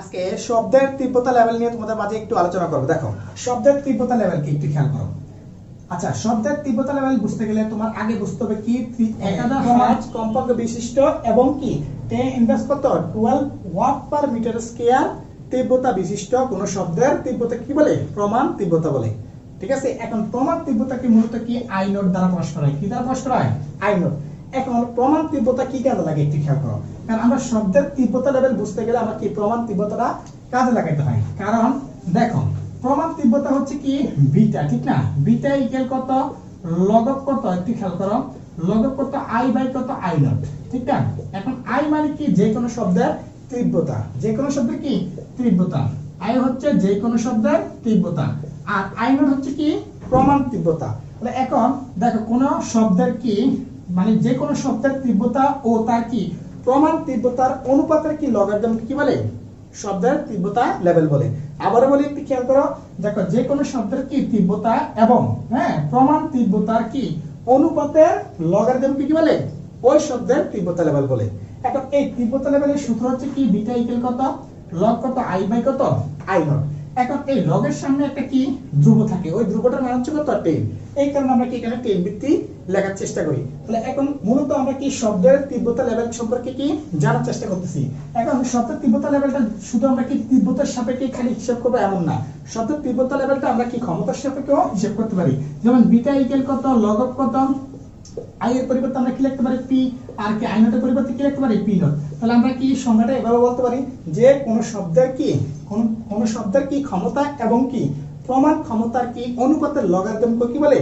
আজকে শব্দের তীব্রতা লেভেল নিয়ে তোমাদের মাঝে একটু আলোচনা করব। দেখো শব্দের তীব্রতা লেভেল কি? একটু খেয়াল করো। আচ্ছা শব্দের তীব্রতা লেভেল বুঝতে গেলে তোমার আগে বুঝতে হবে কি? একাদা হার্জ কম্পাঙ্ক বিশিষ্ট এবং কি? টেন ইনভার্স কত? 12 ওয়াট পার মিটার স্কয়ার তীব্রতা বিশিষ্ট কোন শব্দের তীব্রতা কি বলে? প্রমাণ তীব্রতা বলে। ঠিক আছে? এখন প্রমাণ তীব্রতাকে মূলত কি? আই নোট দ্বারা প্রকাশ করা হয় কি দ্বারা প্রকাশ করা হয় আই নোট এখন প্রমাণ তীব্রতা কি কাজে লাগে একটু খেয়াল করো। কারণ আমরা শব্দের তীব্রতা লেভেল বুঝতে গেলে আমরা কি প্রমাণ তীব্রতাটা কাজে লাগাইতে হয়? কারণ দেখো, প্রমাণ তীব্রতা হচ্ছে কি? বিটা, ঠিক না? বিটা ইকুয়াল কত? লগক কত? একটু খেয়াল করো। লগক কত? আই বাই কত? আই নট ঠিক না? এখন আই মানে কি? যে কোনো শব্দের তীব্রতা। যে কোনো শব্দের কি? তীব্রতা। আই হচ্ছে যে কোনো শব্দের তীব্রতা। আর আই নট হচ্ছে কি? প্রমাণ তীব্রতা। এখন দেখো, কোন শব্দের কি মানে যে কোনো শব্দের তীব্রতা ও তার কি প্রমাণ তীব্রতার অনুপাতের কি লগারিদম কি বলে? শব্দের তীব্রতা লেভেল বলে। আবারও বলি, একটু খেয়াল করো, দেখো, যে কোনো শব্দের কি তীব্রতা এবং হ্যাঁ প্রমাণ তীব্রতার কি অনুপাতের লগারিদম কি বলে? ওই শব্দের তীব্রতা লেভেল বলে। এখন এই তীব্রতা লেভেলের সূত্র হচ্ছে কি? বিটা ইকুয়াল কত? লগ কত? আই বাই কত? আই নট এখন এই লগের সামনে একটা কি ধ্রুব থাকে। ওই ধ্রুবটার হচ্ছে কত? টেন। এই কারণে আমরা কি এখানে টেন লেখার চেষ্টা করি। তাহলে এখন মূলত আমরা কি শব্দের তীব্রতা লেভেল সম্পর্কে কি জানার চেষ্টা করতেছি। এখন শব্দের তীব্রতা লেভেলটা শুধু আমরা কি তীব্রতার সাপেক্ষে খালি হিসাব করব এমন না। শব্দের তীব্রতা লেভেলটা আমরা কি ক্ষমতার সাপেক্ষেও হিসাব করতে পারি। যেমন বিটা ইকুয়াল কত? লগ কত? আই এর পরিবর্তে আমরা কি লিখতে পারি? পি। আর কি আই নটের পরিবর্তে কি লিখতে পারি? P naught. তাহলে আমরা কি সংজ্ঞাটা এভাবে বলতে পারি? যে কোন শব্দের কি, কোন কোন শব্দের কি ক্ষমতা এবং কি প্রমাণ ক্ষমতার কি অনুপাতের লগারিদম কি বলে?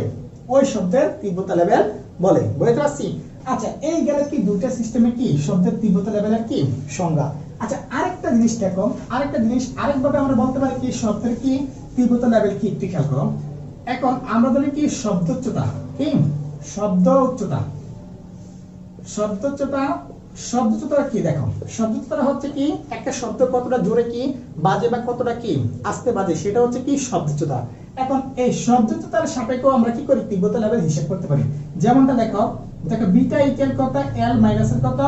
ওই শব্দের তীব্রতা লেভেল বলে। বুঝতে পারছি? আচ্ছা এই গেলে কি দুইটা সিস্টেমে কি? শব্দের তীব্রতা লেভেলের কি? সংজ্ঞা। আচ্ছা আরেকটা জিনিস দেখো, আরেকটা জিনিস আরেকভাবে আমরা বলতে পারি কি? শব্দের কি তীব্রতা লেভেল কি? একটু খেয়াল করো। এখন আমরা বলি কি? শব্দ উচ্চতা কি? শব্দ উচ্চতা। শব্দ উচ্চতা শব্দ উচ্চতা কি দেখো? শব্দ উচ্চতা হচ্ছে কি, একটা শব্দ কতটা জোরে কি, বাজে বা কতটা কি, আস্তে বাজে, সেটা হচ্ছে কি শব্দ উচ্চতা। এখন এই শব্দ উচ্চতার সাপেক্ষে আমরা কি করি? তীব্রতা লেভেল হিসাব করতে পারি। যেমনটা দেখো দেখো বিটা ইকুয়াল কত? এল মাইনাস এর কত?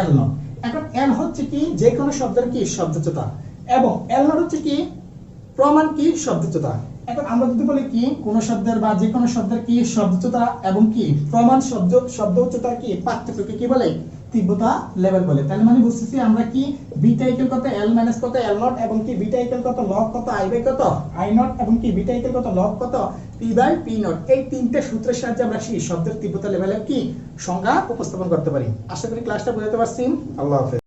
এল নট এখন এল হচ্ছে কি যে কোনো শব্দের কি, শব্দ উচ্চতা। এবং এল নট হচ্ছে কি, প্রমাণ কি, শব্দ উচ্চতা। এখন আমরা যদি বলি কি, কোন শব্দের বা যে কোনো শব্দের কি শব্দ উচ্চতা এবং কি, প্রমাণ শব্দ শব্দ উচ্চতার কি, পার্থক্যকে কি বলে? তীব্রতা লেভেল বলে। তাহলে মানে বুঝতেছি আমরা কি বিটা ইকুয়াল কত? এল মাইনাস কত? এল নট এবং কি বিটা ইকুয়াল কত? লগ কত? আই বাই কত? আই নট এবং কি বিটা ইকুয়াল কত? লগ কত? পি বাই পি নট এই তিনটে সূত্রের সাহায্যে আমরা সেই শব্দের তীব্রতা লেভেলের কি সংজ্ঞা উপস্থাপন করতে পারি। আশা করি ক্লাসটা বুঝতে পারছি আল্লাহ হাফেজ।